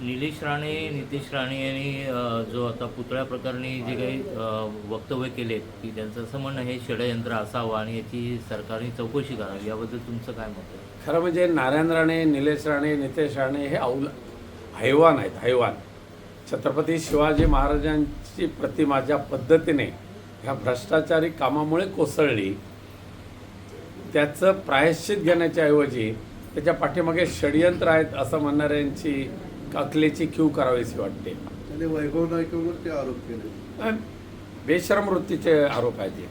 निलेश राणे नितेश राणे यांनी जो आता पुतळ्या प्रकरणी जे काही वक्तव्य केलेत की त्यांचं असं म्हणणं हे षडयंत्र असावं आणि याची सरकारने चौकशी करावी याबद्दल तुमचं काय मत आहे? खरं म्हणजे नारायण राणे निलेश राणे नितेश राणे हे औल हैवान आहेत हैवान. छत्रपती शिवाजी महाराजांची प्रतिमा ज्या पद्धतीने ह्या भ्रष्टाचारी कामामुळे कोसळली त्याचं प्रायश्चित घेण्याच्या ऐवजी त्याच्या पाठीमागे षडयंत्र आहेत असं म्हणणाऱ्यांची अकलेची क्यू करावीशी वाटते. आणि वैभव नाईकवरती आरोप केले. बेशरम वृत्तीचे आरोप आहेत.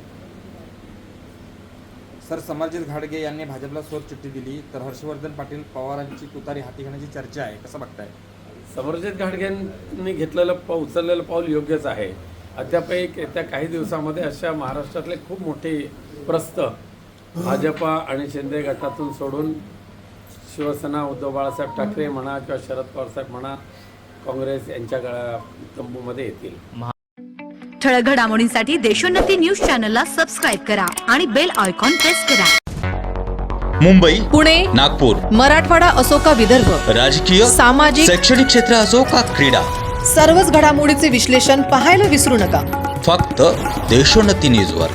सर समरजित घाडगे यांनी भाजपला सोर चिठ्ठी दिली तर हर्षवर्धन पाटील पवारांची तुतारी हाती घेण्याची चर्चा आहे कसं बघताय? समरजित घाटगेंनी घेतलेलं पाऊल उचललेलं पाऊल योग्यच आहे. अद्याप एक येत्या काही दिवसामध्ये अशा महाराष्ट्रातले खूप मोठी प्रस्त भाजपा आणि शिंदे गटातून सोडून शिवसेना उद्धव बाळासाहेब ठाकरे म्हणा किंवा शरद पवारसाहेब म्हणा काँग्रेस यांच्या तंबूमध्ये येतील. ठळक घडामोडींसाठी देशोन्नती न्यूज चॅनलला सबस्क्राईब करा आणि बेल आयकॉन प्रेस करा. मुंबई पुणे नागपूर मराठवाडा असो का विदर्भ राजकीय सामाजिक शैक्षणिक क्षेत्र असो का क्रीडा सर्वच घडामोडीचे विश्लेषण पाहायला विसरू नका. फक्त देशोन्नती न्यूजवर.